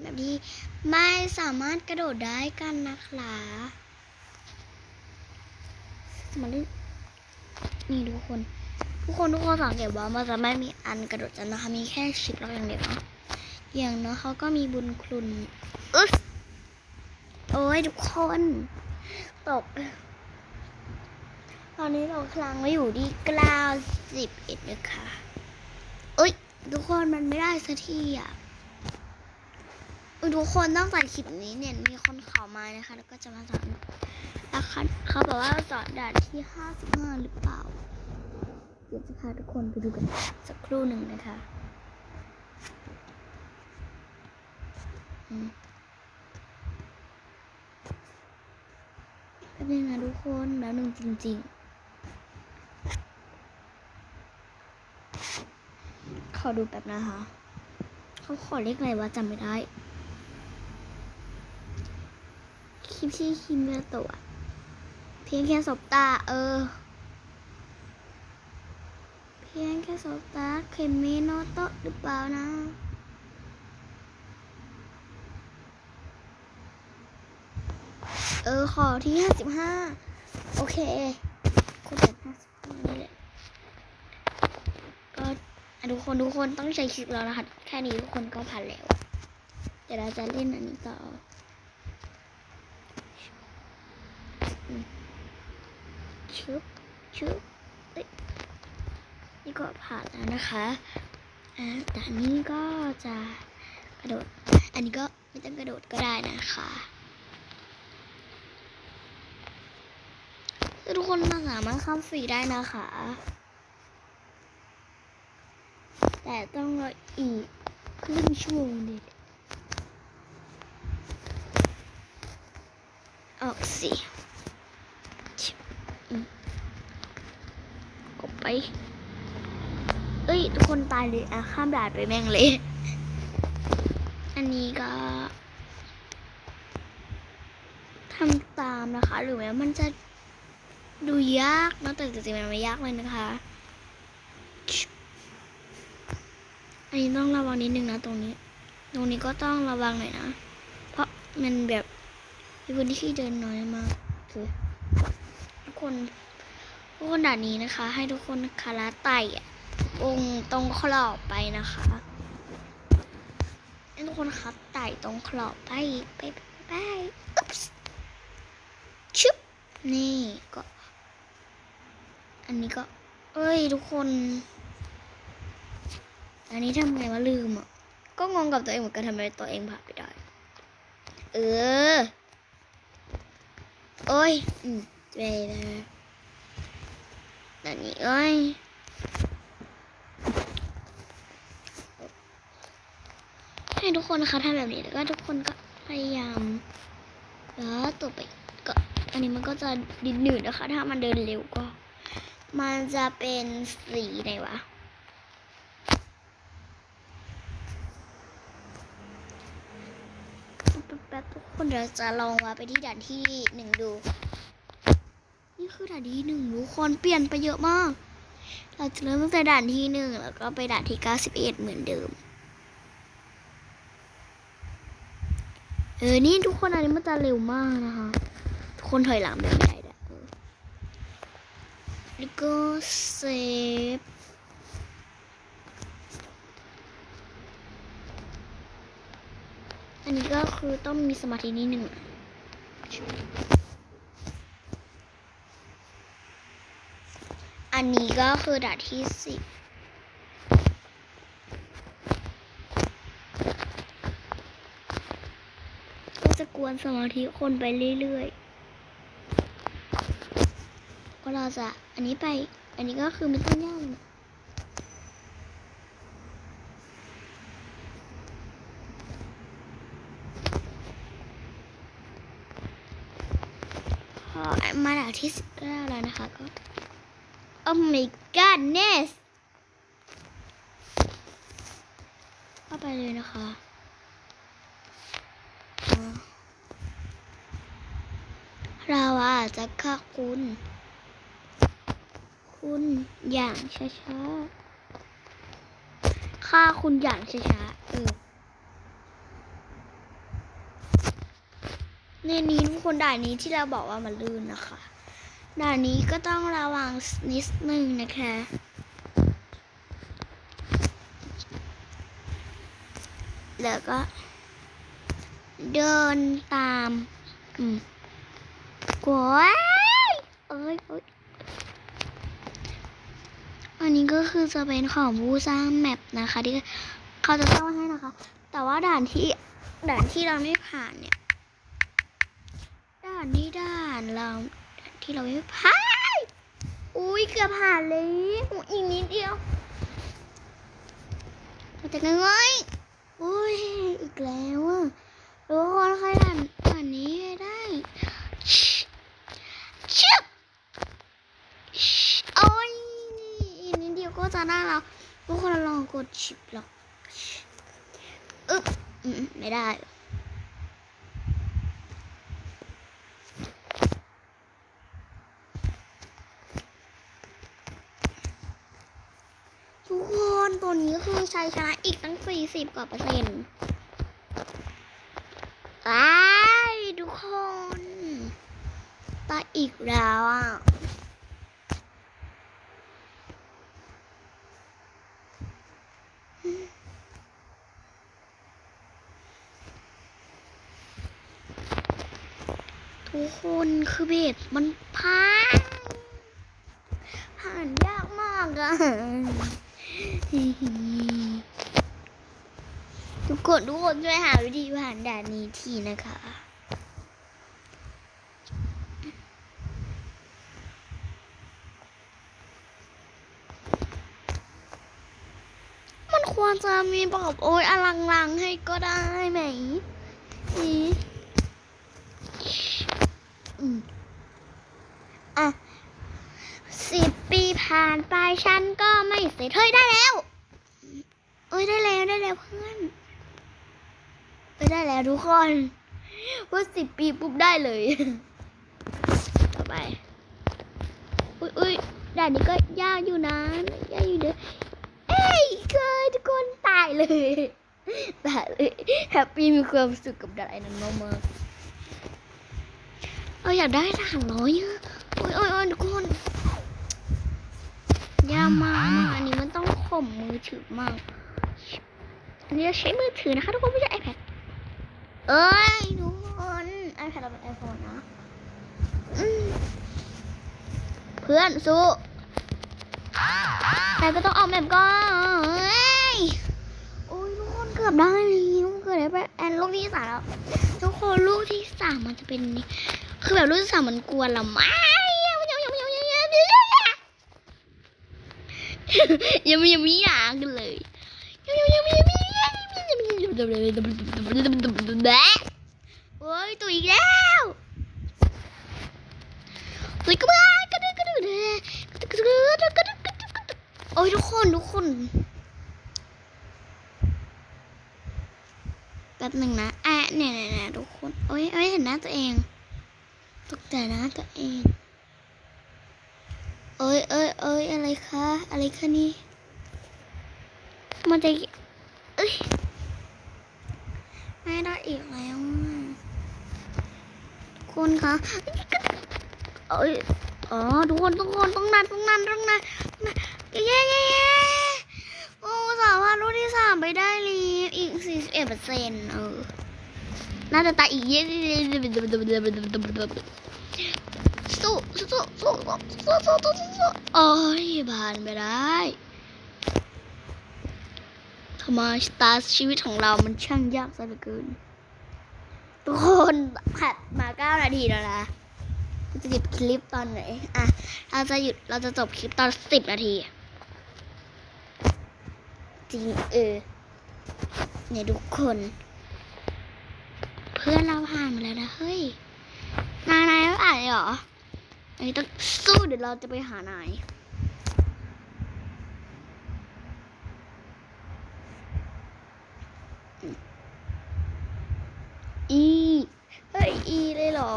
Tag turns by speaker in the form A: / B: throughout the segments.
A: แบบที่ไม่สามารถกระโดดได้กันนะคะมาเล่นนี่ทุกคน ทุกคนทุกคนสังเกตว่ามันจะไม่มีอันกระโดดจันนะคะ มีแค่ชิปเราอย่างเดียวอย่างเนาะเขาก็มีบุญคุณอึ๊สโอ้ยทุกคน ตก ตอนนี้เราคลังไว้อยู่ที่เก้าสิบเอ็ดนะคะเอ้ย ทุกคนมันไม่ได้สักทีอะ ทุกคนต้องใส่คลิปนี้เนี่ยมีคนขอมานะคะ แล้วก็จะมาสอนแล้วเขาเขาบอกว่าสอนด่านที่ห้าสิบห้าหรือเปล่าเดี๋ยวจะพาทุกคนไปดูกันสักครู่หนึ่งนะคะอืมแป๊บนึงนะทุกคนแล้วหนึ่งจริง ๆ ขอดูแป๊บนะคะ เขาขอเลขอะไรวะจำไม่ได้ คลิปที่คิมเมตัว เพียงแค่สบตา เออ เพียงแค่สบตาเคมเมโนโตะหรือเปล่านะเออ ขอที่ห้าสิบห้าโอเคคุณแบบห้าสิบห้านี่แหละก็อะทุกคนทุกคนต้องใช้คลิปแล้วนะคะ แค่นี้ทุกคนก็ผ่านแล้ว เดี๋ยวเราจะเล่นอันนี้ต่ออืม ชุบชุบนี่ก็ผ่านแล้วนะคะอะแต่อันนี้ก็จะกระโดด อันนี้ก็ไม่ต้องกระโดดก็ได้นะคะทุกคนมาสามารถข้ามฟรีได้นะคะ แต่ต้องรออีกครึ่งชั่วโมงดิออกสิชิบอืมกดไป เอ้ย ทุกคนตายเลยอะ ข้ามด่านไปแม่งเลย อันนี้ก็ทำตามนะคะ หรือแม้มันจะดูยากนะแต่จริงๆมันไม่ยากเลยนะคะ อันนี้ต้องระวังนิดนึงนะตรงนี้ ตรงนี้ก็ต้องระวังหน่อยนะ เพราะมันแบบมีพื้นที่เดินน้อยมากคือทุกคน ทุกคนด่านนี้นะคะ ให้ทุกคนคาราไต่อะองตรงขอบไปนะคะให้ทุกคนครับไต่ตรงขอบไปไปไปอุ๊บส์ชึบนี่ก็ อันนี้ก็ เอ้ยทุกคน อันนี้ทำไงวะลืมอะก็งงกับตัวเองเหมือนกันทำไมตัวเองผ่านไปได้ เออ โอ้ย อืมไปเลย อันนี้เอ้ยให้ทุกคนนะคะทำแบบนี้แล้วก็ทุกคนก็พยายามแล้วต่อไปก็อันนี้มันก็จะดินหนืดนะคะ ถ้ามันเดินเร็วก็ มันจะเป็นสีไหนวะแป๊บทุกคนเดี๋ยวจะลองว่าไปที่ด่านที่หนึ่งดู นี่คือด่านที่หนึ่งทุกคนเปลี่ยนไปเยอะมาก เราจะเริ่มตั้งแต่ด่านที่หนึ่งแล้วก็ไปด่านที่เก้าสิบเอ็ดเหมือนเดิม เออ นี่ทุกคนอันนี้มันจะเร็วมากนะคะ ทุกคนถอยหลังแบบไม่ได้วยเออแล้วก็เซฟอันนี้ก็คือต้องมีสมาธินิดหนึ่ง อันนี้ก็คือด่านที่สิบก็จะกวนสมาธิคนไปเรื่อยๆ ก็เราจะอันนี้ไป อันนี้ก็คือไม่ต้องย่างนะพอมาด่านที่สิบเก้าแล้วนะคะก็ Oh my goodness เข้าไปเลยนะคะเราอาจจะฆ่าคุณ คุณอย่างช้าๆฆ่าคุณอย่างช้าๆเออในนี้ทุกคนด่านนี้ที่เราบอกว่ามันลื่นนะคะ ด่านนี้ก็ต้องระวังนิดนึงนะคะ แล้วก็ เดินตามอืมกวยเอ้ยอ้ยอันนี้ก็คือจะเป็นของผู้สร้างแมปนะคะ ที่เขาจะต้องให้นะคะ แต่ว่าด่านที่ด่านที่เราไม่ผ่านเนี่ย ด่านนี้ด่านเรา ที่เราไม่ผ่านอุ้ยเกือบผ่านเลยอีกนิดเดียวมันจะง่ายอุ้ยอีกแล้วอะทุกคนใครด่านด่านนี้ได้ชึบโอ้ยอีกนิดเดียวก็จะได้แล้วทุกคนลองกดชิปหรอกอึ๊บอืมไม่ได้ ทุกคน ตัวนี้คือชัยชนะอีกตั้ง 40 กว่าเปอร์เซ็นต์ตายทุกคนตายอีกแล้วอะทุกคนคือเบ็ดมันพังผ่านยากมากอะ ทุกคนทุกคนช่วยหาวิธีผ่านด่านนี้ทีนะคะมันควรจะมีแบบโอ้ยอลังลังให้ก็ได้ไหม อืมอืมอะสิบปี ผ่านไปฉันก็ไม่เสร็จเฮ้ยได้แล้ว เอ้ยได้แล้วได้แล้วเพื่อนเอ้ยได้แล้วทุกคนว่าสิบปีปุ๊บได้เลย ต่อไป อุ้ยอุ้ยด่านนี้ก็ยากอยู่นะยากอยู่เด้อเอ้ยเคยทุกคนตายเลยตายเลยแฮปปี้มีความสุขกับด่านไอ้นั้นมากๆเราอยากได้ทหารร้อยอะโอ้ยโอ้ยโอ้ยทุกคน ยากมากอันนี้มันต้องข่มมือถือมากอันนี้ใช้มือถือนะคะทุกคนไม่ใช่ iPad เอ้ยทุกคน iPad เราเป็น iPhone นะเพื่อนสู้แต่ก็ต้องออกแบบก่อนเอ้ยโอ้ยทุกคนเกือบได้เลยทุกเกือบได้ไปแอนลูกที่สามแล้วทุกคนลูกที่สามมันจะเป็นนี่คือแบบลูกที่สามมันกวนเรามาก ยังไม่ยังไม่อยากเลยยังยังยังยังยังยังยังโอ้ยตัวอีกแล้วตัวก็มากระดึกกระดึกกระดึกกระดึกกระดึกกระดึกโอ้ยทุกคนทุกคนแป๊บหนึ่งนะอะเนี่ยๆทุกคน โอ้ยโอ้ยเห็นหน้าตัวเอง ตกใจนะตัวเอง เอ้ยเอ้ยเอ้ยอะไรคะ อะไรคะนี่ มันจะ เอ้ย ไม่ได้อีกแล้วอะทุกคนคะเอ้ย อ๋อ ทุกคน ทุกคน ต้องนัดต้องนัดต้องนัดต้องนัดเย้เย้เย้โอ้สามารถรุ่นที่สามไปได้ลีอีกสี่สิบเอ็ดเปอร์เซ็นต์เออ น่าจะตายอีกเย้ สู้สู้สู้สู้สู้สู้สู้โอ้ยผ่านไปได้ทำไมชะตาชีวิตของเรามันช่างยากซะเหลือเกินทุกคนผัดมาเก้านาทีแล้วนะจะหยุดคลิปตอนไหน อะ เราจะหยุด เราจะจบคลิปตอนสิบนาที จริงเออ เนี่ยทุกคน เพื่อนเราผ่านมาแล้วนะ เฮ้ย นายนายอ่านเหรอ อันนี้ต้องสู้เดี๋ยวเราจะไปหานายอีเฮ้ยอีเลยเหรอ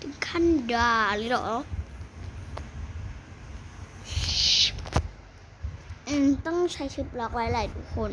A: ถึงขั้นด่าเลยเหรออืมต้องใช้ชิปล็อกไว้แหละทุกคน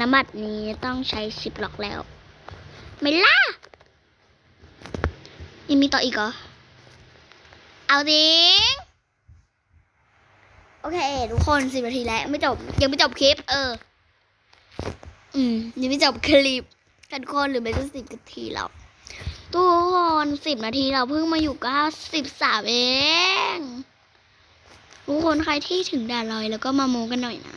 A: น้ำมัดนี้ต้องใช้ชิปล็อกแล้ว ไม่ล่ะ ยังมีต่ออีกเหรอ เอาจริงโอเคทุกคนสิบนาทีแล้ว ไม่จบ ยังไม่จบคลิป เออ อืม ยังไม่จบคลิปทุกคนหรือไม่ก็สิบนาทีแล้วทุกคนสิบนาทีเราเพิ่งมาอยู่ก็สิบสามเองทุกคนใครที่ถึงด่านลอยแล้วก็มาโมกันหน่อยนะ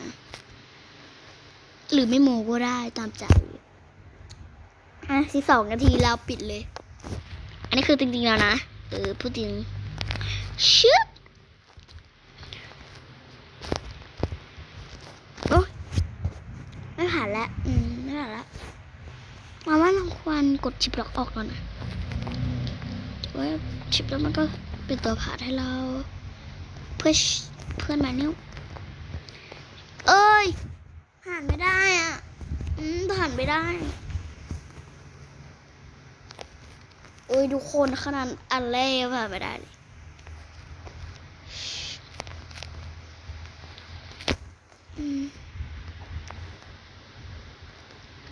A: หรือไม่โมก็ได้ตามใจอะสิบสองนาทีเราปิดเลย อันนี้คือจริงๆแล้วนะเออพูดจริงชึบโอ้ไม่ผ่านแล้วอืมไม่ผ่านแล้วมาว่าเราควรกดชิปล็อกออกก่อนนะว่าชิปล็อกมันก็เป็นตัวผ่านให้เรา เพื่อเพื่อนมานิ้วเอ้ยผ่านไม่ได้อะอืมผ่านไม่ได้ เอ้ยทุกคนขนาดอันแรกผ่านไม่ได้เลย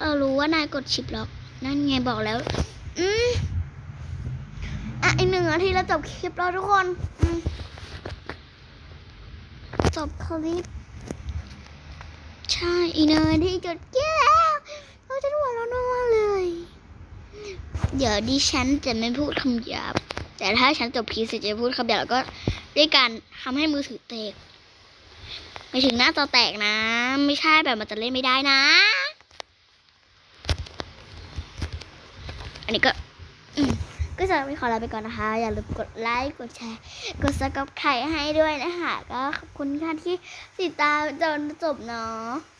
A: เรารู้ว่านายกดชิปล็อก นั่นไงบอกแล้ว อืมอะอีกหนึ่งนาทีแล้วจบคลิปแล้วทุกคนจบคลิป ใช่ อีกหนึ่งนาทีจดแก้าจะหัวเราะนอนเลย เดี๋ยวดิฉันจะไม่พูดคำหยาบ แต่ถ้าฉันจบพีเสร็จะพูดคำหยาบแล้วก็ด้วยการทำให้มือถือแตกไม่ถึงหน้าจอแตกนะ ไม่ใช่แบบมันจะเล่นไม่ได้นะ อันนี้ก็ก็จะไม่ขอลาไปก่อนนะคะ อย่าลืมกดไลค์กดแชร์ กดซับสไครต์ให้ด้วยนะคะ ก็ขอบคุณค่ะที่ติดตามจนจบเนาะ